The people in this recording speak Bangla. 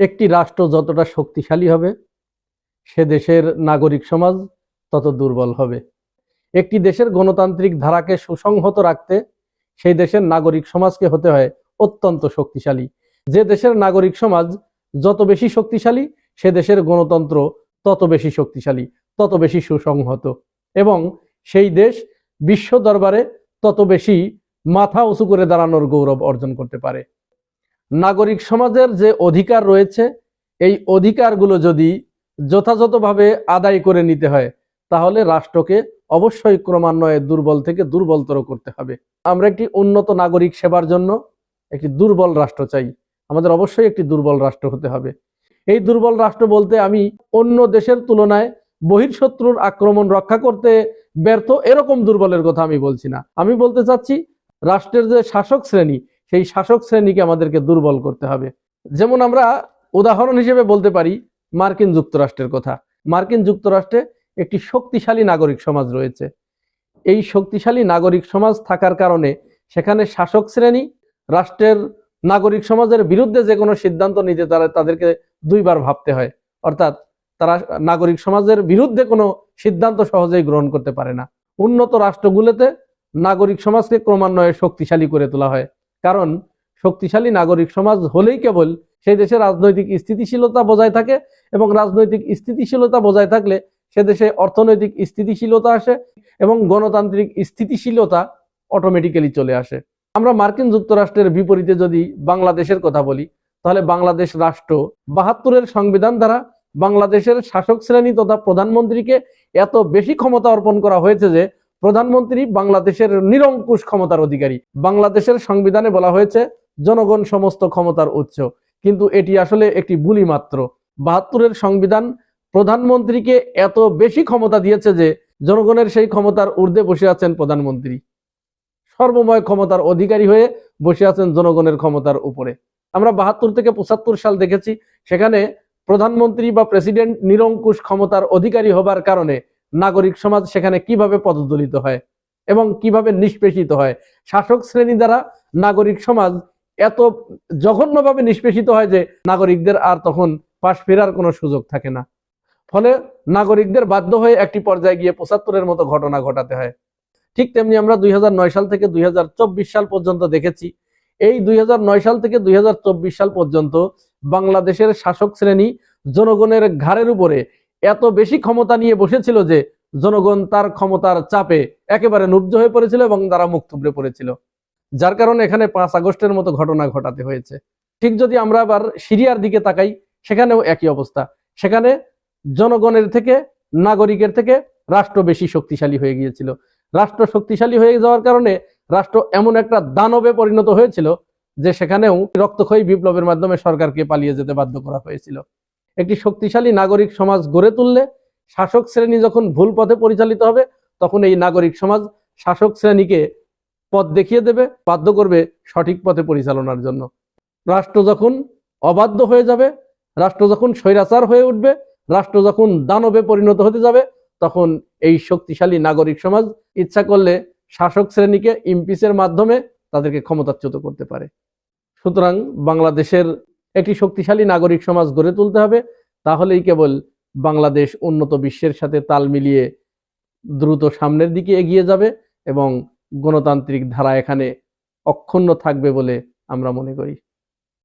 একটি রাষ্ট্র যতটা শক্তিশালী হবে, সে দেশের নাগরিক সমাজ তত দুর্বল হবে। একটি দেশের গণতান্ত্রিক ধারাকে সুসংহত রাখতে সেই দেশের নাগরিক সমাজকে হতে হয় অত্যন্ত শক্তিশালী। যে দেশের নাগরিক সমাজ যত বেশি শক্তিশালী, সে দেশের গণতন্ত্র তত বেশি শক্তিশালী, তত বেশি সুসংহত এবং সেই দেশ বিশ্ব দরবারে তত বেশি মাথা উঁচু করে দাঁড়ানোর গৌরব অর্জন করতে পারে। নাগরিক সমাজের যে অধিকার রয়েছে, এই অধিকারগুলো যদি যথাযথভাবে আদায় করে নিতে হয়, তাহলে রাষ্ট্রকে অবশ্যই ক্রমান্বয়ে দুর্বল থেকে দুর্বলতর করতে হবে। আমরা একটি উন্নত নাগরিক সেবার জন্য একটি দুর্বল রাষ্ট্র চাই। আমাদের অবশ্যই একটি দুর্বল রাষ্ট্র হতে হবে। এই দুর্বল রাষ্ট্র বলতে আমি অন্য দেশের তুলনায় বহির্শত্রুর আক্রমণ রক্ষা করতে ব্যর্থ এরকম দুর্বলের কথা আমি বলছি না। আমি বলতে চাচ্ছি, রাষ্ট্রের যে শাসক শ্রেণি সেই শাসক শ্রেণীকে আমাদেরকে দুর্বল করতে হবে। যেমন আমরা উদাহরণ হিসেবে বলতে পারি মার্কিন যুক্তরাষ্ট্রের কথা। মার্কিন যুক্তরাষ্ট্রে একটি শক্তিশালী নাগরিক সমাজ রয়েছে। এই শক্তিশালী নাগরিক সমাজ থাকার কারণে সেখানে শাসক শ্রেণি, রাষ্ট্রের নাগরিক সমাজের বিরুদ্ধে যে কোনো সিদ্ধান্ত নিতে তারা তাদেরকে দুইবার ভাবতে হয়। অর্থাৎ তারা নাগরিক সমাজের বিরুদ্ধে কোনো সিদ্ধান্ত সহজেই গ্রহণ করতে পারে না। উন্নত রাষ্ট্রগুলোতে নাগরিক সমাজকে ক্রমান্বয়ে শক্তিশালী করে তোলা হয়। কারণ শক্তিশালী নাগরিক সমাজ হলেই কেবল সেই দেশে রাজনৈতিক স্থিতিশীলতা বজায় থাকে এবং রাজনৈতিক স্থিতিশীলতা বজায় থাকলে সে দেশে অর্থনৈতিক স্থিতিশীলতা আসে এবং গণতান্ত্রিক স্থিতিশীলতা অটোমেটিক্যালি চলে আসে। আমরা মার্কিন যুক্তরাষ্ট্রের বিপরীতে যদি বাংলাদেশের কথা বলি, তাহলে বাংলাদেশ রাষ্ট্র বাহাত্তরের সংবিধান দ্বারা বাংলাদেশের শাসক শ্রেণি তথা প্রধানমন্ত্রীকে এত বেশি ক্ষমতা অর্পণ করা হয়েছে যে প্রধানমন্ত্রী বাংলাদেশের নিরঙ্কুশ ক্ষমতার অধিকারী। বাংলাদেশের সংবিধানে বলা হয়েছে, জনগণ সমস্ত ক্ষমতার উৎস। কিন্তু এটি আসলে একটি বুলি মাত্র। বাহাত্তরের সংবিধান প্রধানমন্ত্রীকে এত বেশি ক্ষমতা দিয়েছে যে, জনগণের সেই ক্ষমতার ঊর্ধ্বে বসে আছেন প্রধানমন্ত্রী। সর্বময় ক্ষমতার অধিকারী হয়ে বসে আছেন জনগণের ক্ষমতার উপরে। আমরা বাহাত্তর থেকে পঁচাত্তর সাল দেখেছি, সেখানে প্রধানমন্ত্রী বা প্রেসিডেন্ট নিরঙ্কুশ ক্ষমতার অধিকারী হবার কারণে নাগরিক সমাজ সেখানে কীভাবে পদদলিত হয় এবং কীভাবে নিষ্পেষিত হয়? শাসক শ্রেণি দ্বারা নাগরিক সমাজ এত জঘন্যভাবে নিষ্পেষিত হয় যে নাগরিকদের আর তখন পাশ ফেরার কোনো সুযোগ থাকে না। ফলে নাগরিকদের বাধ্য হয়ে একটি পর্যায়ে গিয়ে পঁচাত্তরের মতো ঘটনা ঘটাতে হয়। ঠিক তেমনি আমরা দুই হাজার নয় সাল থেকে দুই হাজার চব্বিশ সাল পর্যন্ত দেখেছি। এই দুই হাজার নয় সাল থেকে দুই হাজার চব্বিশ সাল পর্যন্ত বাংলাদেশের শাসক শ্রেণি জনগণের ঘাড়ের উপরে এত বেশি ক্ষমতা নিয়ে বসেছিল যে জনগণ তার ক্ষমতার চাপে একেবারে নুব্জ হয়ে পড়েছিল এবং তারা মুখ থুবড়ে পড়েছিল। যার কারণে এখানে পাঁচ আগস্টের মতো ঘটনা ঘটাতে হয়েছে। ঠিক যদি আমরা আবার সিরিয়ার দিকে তাকাই, সেখানেও একই অবস্থা। সেখানে জনগণের থেকে, নাগরিকের থেকে রাষ্ট্র বেশি শক্তিশালী হয়ে গিয়েছিল। রাষ্ট্র শক্তিশালী হয়ে যাওয়ার কারণে রাষ্ট্র এমন একটা দানবে পরিণত হয়েছিল যে সেখানেও রক্তক্ষয়ী বিপ্লবের মাধ্যমে সরকারকে পালিয়ে যেতে বাধ্য করা হয়েছিল। একটি শক্তিশালী নাগরিক সমাজ গড়ে তুললে শাসক শ্রেণি যখন ভুল পথে পরিচালিত হবে, তখন এই নাগরিক সমাজ শাসক শ্রেণীকে পথ দেখিয়ে দেবে, বাধ্য করবে সঠিক পথে পরিচালনার জন্য। রাষ্ট্র যখন অবাধ্য হয়ে যাবে, রাষ্ট্র যখন স্বৈরাচার হয়ে উঠবে, রাষ্ট্র যখন দানবে পরিণত হতে যাবে, তখন এই শক্তিশালী নাগরিক সমাজ ইচ্ছা করলে শাসক শ্রেণীকে ইমপিসের মাধ্যমে তাদেরকে ক্ষমতাচ্যুত করতে পারে। সুতরাং বাংলাদেশের একটি শক্তিশালী নাগরিক সমাজ গড়ে তুলতে হবে। তাহলেই কেবল বাংলাদেশ উন্নত বিশ্বের সাথে তাল মিলিয়ে দ্রুত সামনের দিকে এগিয়ে যাবে এবং গণতান্ত্রিক ধারা এখানে অক্ষুণ্ণ থাকবে বলে আমরা মনে করি।